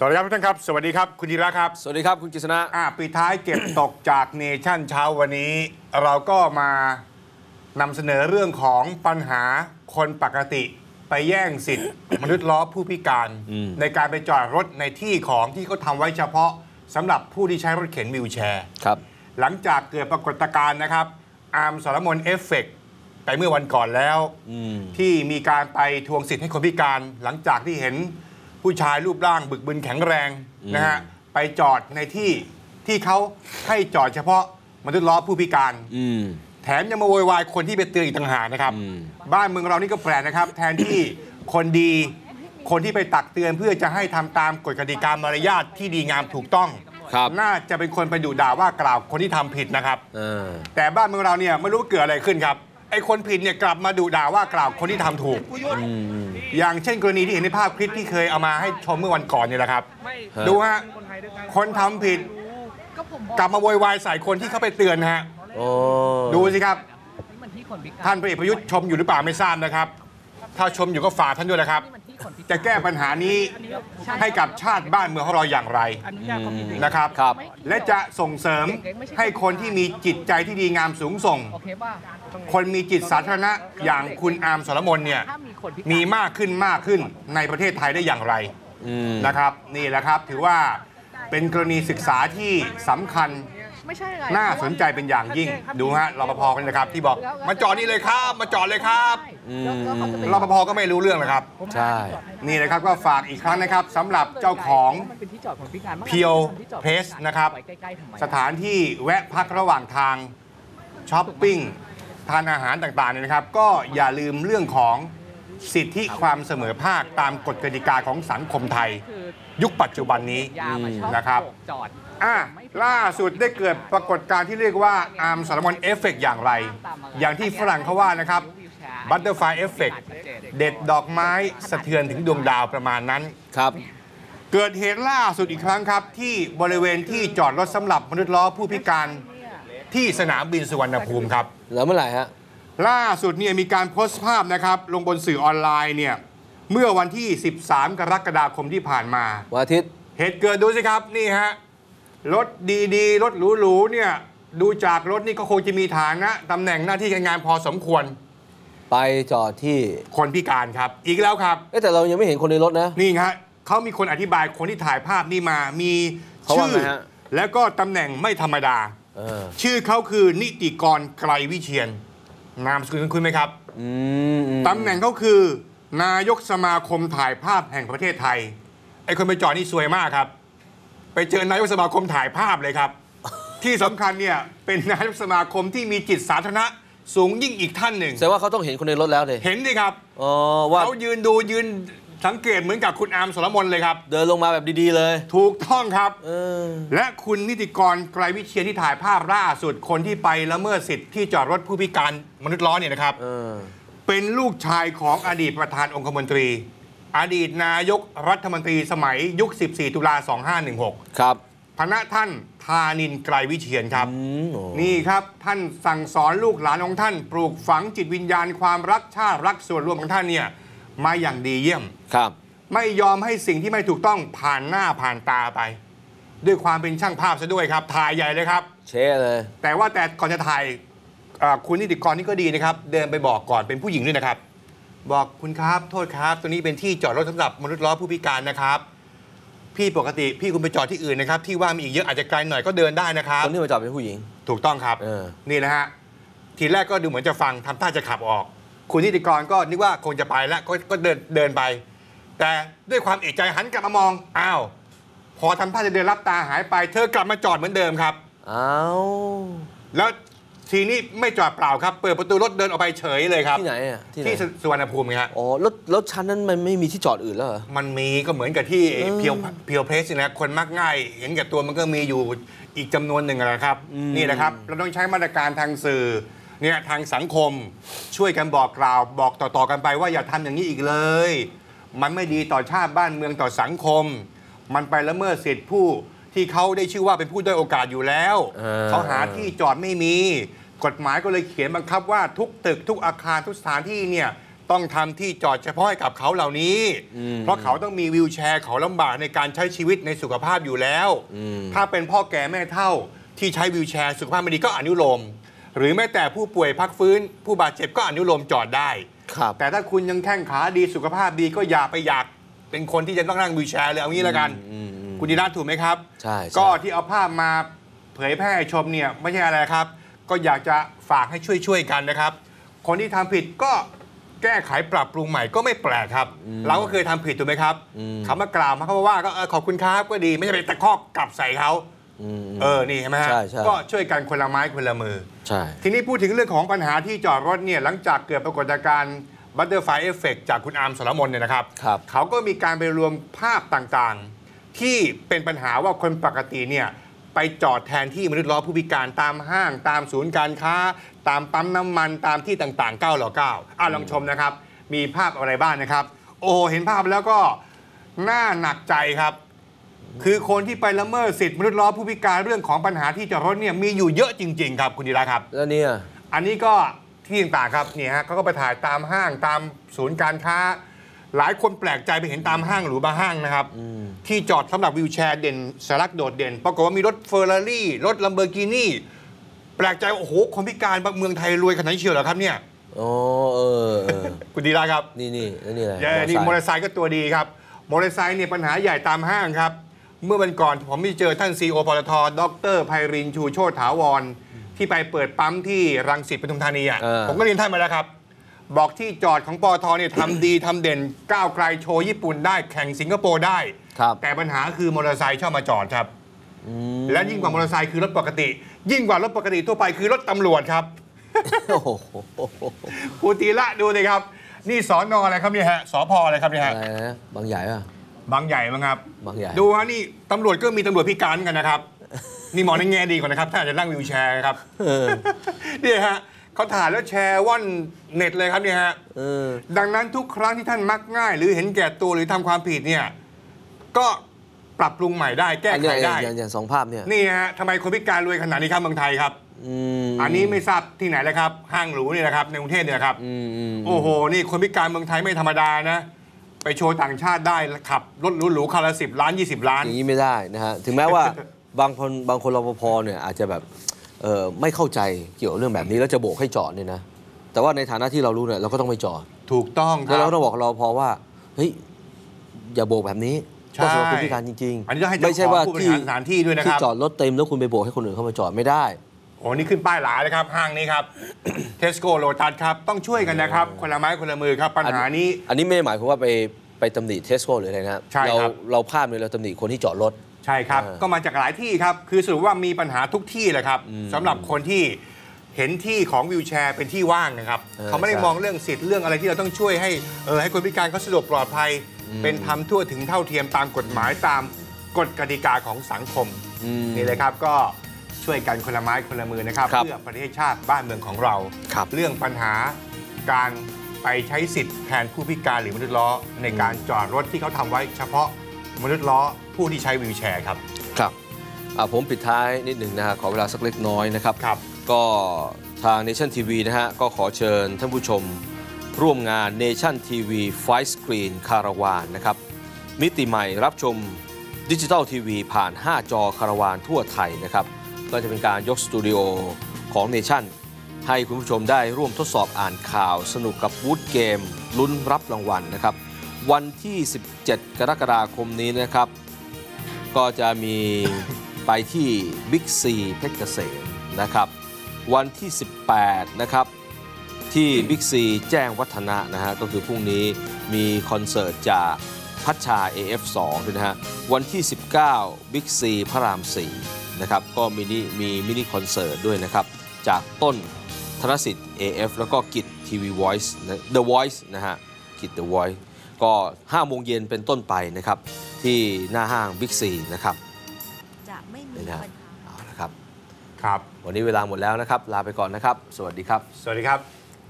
สวัสดีครับทุกท่านครับ สวัสดีครับคุณธีระครับสวัสดีครับคุณกฤษณะอ่าปิดท้ายเก็บตกจากเนชั่นเช้าวันนี้ เราก็มานำเสนอเรื่องของปัญหาคนปกติ ไปแย่งสิทธิ์ มนุษย์ล้อผู้พิการ ในการไปจอดรถในที่ของที่เขาทำไว้เฉพาะสำหรับผู้ที่ใช้รถเข็นวิวแชร์ครับ หลังจากเกิดปรากฏการณ์นะครับ อาร์มสรมนเอฟเฟกต์ไปเมื่อวันก่อนแล้วที่มีการไปทวงสิทธิ์ให้คนพิการ หลังจากที่เห็น ผู้ชายรูปร่างบึกบึนแข็งแรงนะฮะไปจอดในที่ที่เขาให้จอดเฉพาะมนุษย์ล้อผู้พิการอืมแถมยังมาโวยวายคนที่ไปเตือนอีกต่างหากนะครับอืมบ้านเมืองเรานี่ก็แปลกนะครับ แทนที่คนดีคนที่ไปตักเตือนเพื่อจะให้ทำตามกฎกติกามารยาทที่ดีงามถูกต้องครับน่าจะเป็นคนไปดุด่าว่ากล่าวคนที่ทำผิดนะครับเออแต่บ้านเมืองเราเนี่ยไม่รู้ว่าเกิดอะไรขึ้นครับ ไอ้คนผิดเนี่ยกลับมาดุด่าว่ากล่าวคนที่ทำถูก อย่างเช่นกรณีที่เห็นในภาพคลิปที่เคยเอามาให้ชมเมื่อวันก่อนเนี่ยแหละครับ ฮะ ดูฮะคนทำผิดก็ผมบอกกลับมาโวยวายใส่คนที่เขาไปเตือนนะฮะ โอ้ดูสิครับนี่มันที่คนพิการท่านพลเอกประยุทธ์ชมอยู่หรือเปล่าไม่ทราบนะครับ ถ้าชมอยู่ก็ฝากท่านด้วยนะครับนี่มันที่คนพิการจะแก้ปัญหานี้ให้กับชาติบ้านเมืองของเราอย่างไรอนุญาตเขาผิดเองนะครับ ครับ และจะส่งเสริมให้คนที่มีจิตใจที่ดีงามสูงส่งโอเคป่ะคนมีจิตสาธารณะอย่างคุณอาร์มสรมนเนี่ยถ้ามีคนพิการมีมากขึ้นมากขึ้นในประเทศไทยได้อย่างไรอืมนะครับ นี่แหละครับถือว่าเป็นกรณีศึกษาที่สำคัญ ไม่ใช่ไงน่าสนใจเป็นอย่างยิ่งดูฮะรปภกันนะครับที่บอกมาจอดนี่เลยครับ มาจอดเลยครับแล้วแล้วเขาจะไปรปภก็ไม่รู้เรื่องนะครับ ใช่ นี่นะครับก็ฝากอีกครั้งนะครับสำหรับเจ้าของมันเป็นที่จอดคนพิการเพียวเพรสนะครับไว้ใกล้ๆทำไมสถานที่แวะพักระหว่างทางช้อปปิ้งทานอาหารต่างๆเนี่ยนะครับ ก็อย่าลืมเรื่องของสิทธิความเสมอภาคตามกฎกติกาของสังคมไทยคือยุคปัจจุบันนี้ยามาชอบนะครับโบกจ อดอะล่าสุดได้เกิดปรากฏการณ์ที่เรียกว่าอาร์มสารมอนเอฟเฟกอย่างไร อย่างที่ฝรั่งเขาว่านะครับบัตเตอร์ไฟเอฟเฟกเด็ดดอกไม้สะเทือนถึงดวงดาวประมาณนั้นครับ เกิดเหตุล่าสุดอีกครั้งครับ ที่บริเวณที่จอดรถสำหรับมนุษย์ล้อผู้พิการที่สนามบินสุวรรณภูมิครับ แล้วเมื่อไหร่ฮะล่าสุดเนี่ยมีการโพสต์ภาพนะครับ ลงบนสื่อออนไลน์เนี่ยเมื่อวันที่ 13 กรกฎาคมที่ผ่านมาวันอาทิตย์เหตุเกิดดูสิครับนี่ฮะ รถดีๆ รถหรูๆเนี่ยดูจากรถนี่ก็คงจะมีฐานะตำแหน่งหน้าที่การงานพอสมควร ไปจอดที่คนพิการครับ อีกแล้วครับเอ๊ะแต่เรายังไม่เห็นคนในรถนะ นี่ฮะเขามีคนอธิบายคนที่ถ่ายภาพนี่มามีเขาว่าชื่อ ไงฮะ แล้วก็ตำแหน่งไม่ธรรมดา เออชื่อเขาคือนิติกรไกรวิเชียน นามสกุลคุณไหมครับ อืมอืมตำแหน่งเขาคือ นายกสมาคมถ่ายภาพแห่งประเทศไทย ไอ้คนไปจอดนี่สวยมากครับ ไปเจอนายกสมาคมถ่ายภาพเลยครับ ที่สำคัญเนี่ยเป็นนายกสมาคมที่มีจิตสาธารณะสูงยิ่งอีกท่านหนึ่ง แสดงว่าเขาต้องเห็นคนในรถแล้วเลยเห็นดิครับอ๋อว่าเขายืนดูยืนสังเกตเหมือนกับคุณอาร์มสรมนเลยครับ เดินลงมาแบบดีๆเลย ถูกต้องครับ เออ และคุณนิติกรไกรวิเชียนที่ถ่ายภาพล่าสุดคนที่ไปละเมิดสิทธิ์ที่จอดรถผู้พิการมนุษย์ล้อเนี่ยนะครับ เออ เป็นลูกชายของอดีตประธานองคมนตรี อดีตนายกรัฐมนตรีสมัยยุค 14 ตุลา 2516 ครับพระท่านธานินไกรวิเชียนครับอืมโอ้นี่ครับท่านสั่งสอนลูกหลานของท่าน ปลูกฝังจิตวิญญาณความรักชาติรักส่วนรวมของท่านเนี่ยมาอย่างดีเยี่ยมครับ ไม่ยอมให้สิ่งที่ไม่ถูกต้องผ่านหน้าผ่านตาไป ด้วยความเป็นช่างภาพซะด้วยครับ ถ่ายใหญ่เลยครับ เช่เลย แต่ว่าแต่ก่อนจะถ่ายเอ่อคุณนิติกรนี่ก็ดีนะครับ เดินไปบอกก่อนเป็นผู้หญิงด้วยนะครับ บอกคุณครับโทษครับตัวนี้เป็นที่จอดรถสำหรับมนุษย์ล้อผู้พิการนะครับ พี่ปกติพี่คุณไปจอดที่อื่นนะครับที่ว่ามีอีกเยอะอาจจะไกลหน่อยก็เดินได้นะครับคนที่มาจอดเป็นผู้หญิง ถูกต้องครับเออนี่นะฮะทีแรกก็ดูเหมือนจะฟังทำท่าจะขับออก คุณนิติกรก็นึกว่าคงจะไปแล้วก็ก็เดินเดินไป แต่ด้วยความเอกใจหันกลับมามองอ้าวพอทำท่าจะเดินรับตาหายไป เธอกลับมาจอดเหมือนเดิมครับอ้าวแล้ว ทีนี้ไม่จอดเปล่าครับ เปิดประตูรถเดินออกไปเฉยเลยครับที่ไหนอะที่ไหนที่สสุวรรณภูมิไงฮะอ๋อแล้วแล้วชั้นนั้นมันไม่มีที่จอดอื่นแล้วเหรอ มันมีก็เหมือนกับที่เออเพียวเพียวเพสนะคนมักง่าย เห็นแก่ตัวมันก็มีอยู่อีกจำนวนหนึ่งนะครับ นี่นะครับ เราต้องใช้มาตรการทางสื่อเนี่ยทางสังคมช่วยกันบอกกล่าวบอกต่อๆกันไปว่าอย่าทำอย่างนี้อีกเลย มันไม่ดีต่อชาติบ้านเมืองต่อสังคม มันไปละเมิดสิทธิผู้ที่เขาได้ชื่อว่าเป็นผู้ด้อยโอกาสอยู่แล้ว เออ เขาหาที่จอดไม่มี กฎหมายก็เลยเขียนบังคับว่าทุกตึกทุกอาคารทุกสถานที่เนี่ยต้องทำที่จอดเฉพาะให้กับเขาเหล่านี้อืมเพราะเขาต้องมีวิวแชร์เขาลำบากในการใช้ชีวิตในสุขภาพอยู่แล้ว อืม ถ้าเป็นพ่อแก่แม่เฒ่าที่ใช้วิวแชร์สุขภาพไม่ดีก็อนุโลม หรือแม้แต่ผู้ป่วยพักฟื้น ผู้บาดเจ็บก็อนุโลมจอดได้ ครับ แต่ถ้าคุณยังแข้งขาดีสุขภาพดีก็อย่าไปอยากเป็นคนที่จะต้องนั่งวิวแชร์เลยเอางี้แล้วกันอืมอืมคุณดีรัตน์ถูกไหมครับ ใช่ใช่ ก็ที่เอาภาพมาเผยแพร่ให้ชมเนี่ยไม่ใช่อะไรครับ ก็อยากจะฝากให้ช่วยๆกันนะครับ คนที่ทำผิดก็แก้ไขปรับปรุงใหม่ก็ไม่แปลกครับ เราก็เคยทำผิดถูกไหมครับอืมเขามากล่าวมาเขามาว่าก็เออขอบคุณครับก็ดีไม่ใช่ไปตะคอกกลับใส่เขาอืมเออนี่เห็นไหมฮะใช่ใช่ก็ช่วยกันคนละไม้คนละมือใช่ทีนี้พูดถึงเรื่องของปัญหาที่จอดรถเนี่ยหลังจากเกิดปรากฏการณ์บัตเตอร์ไฟเอฟเฟกจากคุณอาร์มสรมนเนี่ยนะครับครับ เขาก็มีการไปรวมภาพต่างๆ ที่เป็นปัญหาว่าคนปกติเนี่ย ไปจอดแทนที่มนุษย์ล้อผู้พิการตามห้าง ตามศูนย์การค้า ตามปั๊มน้ำมันตามที่ต่างๆ9หล่อ9อะลองชมนะครับ มีภาพอะไรบ้างนะครับ โอ้เห็นภาพแล้วก็น่าหนักใจครับ คือคนที่ไปละเมิดสิทธิมนุษย์ล้อผู้พิการเรื่องของปัญหาที่จอดรถเนี่ยมีอยู่เยอะจริง ๆ ครับคุณดีราครับ แล้วเนี่ย อันนี้ก็ที่ต่างๆครับเนี่ยฮะเขาก็ไปถ่ายตามห้างตามศูนย์การค้า หลายคนแปลกใจไปเห็นตามห้างหรือบางห้างนะครับ ที่จอดสำหรับวิวแชร์เด่นสลักโดดเด่น ปรากฏว่ามีรถเฟอร์รารี่รถลัมเบอร์กินี่แปลกใจว่าโอ้โหคนพิการเมืองไทยรวยขนาดนี้เชียวเหรอครับเนี่ยอ๋อเออเออ คุณดีราครับ นี่นี่แล้วนี่อะไรเย้นี่มอมอเตเตออร์ไซค์ร์ไซค์ก็ตัวดีครับ มอเตอร์ไซค์เนี่ยปัญหาใหญ่ตามห้างครับ เมื่อวันก่อนผมมีเจอท่านซีโอปตทดรไพรินทร์ชูโชติถาวร ที่ไปเปิดปั๊มที่รังสิตปทุมธานีอะเออผมก็เรียนท่านมาแล้วครับ บอกที่จอดของปตทเนี่ยทำดีทำเด่นก้าวไกลโชว์ญี่ปุ่นได้แข่งสิงคโปร์ได้ ครับ แต่ปัญหาคือมอเตอร์ไซค์ชอบมาจอดครับอืมและยิ่งกว่ามอเตอร์ไซค์คือรถปกติ ยิ่งกว่ารถปกติทั่วไปคือรถตำรวจครับโอ้โหครูตีละดูเลยครับ นี่สอนออะไรครับเนี่ยฮะสพอะไรครับเนี่ยอะฮะไรนะบางใหญ่ป่ะ บางใหญ่มั้งครับ บางใหญ่ ดูฮะนี่ตำรวจก็มีตำรวจพิการกันนะครับ นี่มองในแง่ดีก่อนนะครับ ถ้าอาจจะนั่งวิวแชร์ครับเออ นี่ฮะ เขาถ่ายแล้วแชร์ว่อนเน็ตเลยครับเนี่ยฮะเออดังนั้นทุกครั้งที่ท่านมักง่าย หรือเห็นแก่ตัวหรือทำความผิดเนี่ย ก็ปรับปรุงใหม่ได้แก้อันไขเนี้ยได้อย่างอย่างสองภาพเนี่ยนี่ฮะทำไมคนพิการรวยขนาดนี้ครับเมืองไทยครับอืมอันนี้ไม่ทราบที่ไหนเลยครับ ห้างหรูนี่นะครับในกรุงเทพเนี่ยนะครับอืมอืมโอ้โห นี่คนพิการเมืองไทยไม่ธรรมดานะ ไปโชว์ต่างชาติได้ขับรถหรูๆคันละสิบล้าน 20 ล้านอย่างนี้ไม่ได้นะฮะถึงแม้ว่าบางคนบางคนรปภเนี่ยอาจจะแบบเออ ไม่เข้าใจเกี่ยวกับเรื่องแบบนี้แล้วจะโบกให้จอดเนี่ยนะ แต่ว่าในฐานะที่เรารู้เนี่ยเราก็ต้องไปจอดถูกต้องคแล้วรัเราบก็ต้องบอกรปภว่าเฮ้ยอย่าโบกแบบนี้ใช่ก็สำหรับคนพิการจริงๆอันนี้ต้องให้ไม่ใช่ว่าเจ้าของผู้บริที่หารสถานที่ด้วยนะคที่รับ จอดรถเต็มแล้วคุณไปโบกให้คนอื่นเข้ามาจอดไม่ได้ โอ้นี่ขึ้นป้ายหลาเลยครับ ห้างนี้ครับ เทสโก้โลตัสครับ ต้องช่วยกันนะครับ คนละไม้คนละมือครับ ปัญหานี้ อันนี้ไม่ได้หมายความว่าไปไปตำหนิเทสโก้หรืออะไรนะครับใช่เราครับเราภาพเนี่ยเราตำหนิคนที่จอดรถ ใช่ครับเออก็มาจากหลายที่ครับ คือสรุปว่ามีปัญหาทุกที่แหละครับสำหรับคนที่เห็นที่ของวิวแชร์เป็นที่ว่างนะครับเออเขาไม่ได้ใช่มองเรื่องสิทธิ์เรื่องอะไรที่เราต้องช่วยให้เออให้คนพิการเขาสะดวกปลอดภัย เป็นธรรมทั่วถึงเท่าเทียมตามกฎหมายตามกฎกติกาของสังคมอืมนี่เลยครับก็ช่วยกันคนละไม้คนละมือนะครับครับเพื่อประเทศชาติบ้านเมืองของเราครับเรื่องปัญหาการไปใช้สิทธิ์แทนผู้พิการหรือมนุษย์ล้อในการจอดรถที่เขาทำไว้เฉพาะมนุษย์ล้อ ผู้ที่ใช้วีลแชร์ครับ ครับอ่าผมปิดท้ายนิดหนึ่งนะฮะขอเวลาสักเล็กน้อยนะครับครับ ก็ทาง Nation TV นะฮะก็ขอเชิญท่านผู้ชมร่วมงาน Nation TV Fight Screen คาราวานนะครับ มิติใหม่รับชมดิจิ t a ลทีวีผ่าน 5 จอคาราวานทั่วไทยนะครับ ก็จะเป็นการยกสตูดิโอของ Nation ให้คุณผู้ชมได้ร่วมทดสอบอ่านข่าว สนุกกับบูธเกม ลุ้นรับรางวัลนะครับ วันที่ 17 กรกฎาคมนี้นะครับ ก็จะมีไปที่บิ๊กซีเพชรเกษมนะครับ วันที่ 18 นะครับ ที่บิ๊กซีแจ้งวัฒนะนะฮะก็คือพรุ่งนี้มีคอนเสิร์ตจากพัชชา AF2 ด้วยนะฮะวันที่ 19บิ๊กซีพระราม 4 นะครับ ก็มินิมีมินิคอนเสิร์ตด้วยนะครับ จากต้นธนสิทธิ์ AF แล้วก็กิจทีวี Voice นะ The Voice นะฮะกิจ The Voice ก็5โมงเย็นเป็นต้นไปนะครับ ที่หน้าห้างบิ๊กซีนะครับจะไม่มีนี่นะปัญหา เอาละครับ ครับ วันนี้เวลาหมดแล้วนะครับ ลาไปก่อนนะครับ สวัสดีครับ สวัสดีครับ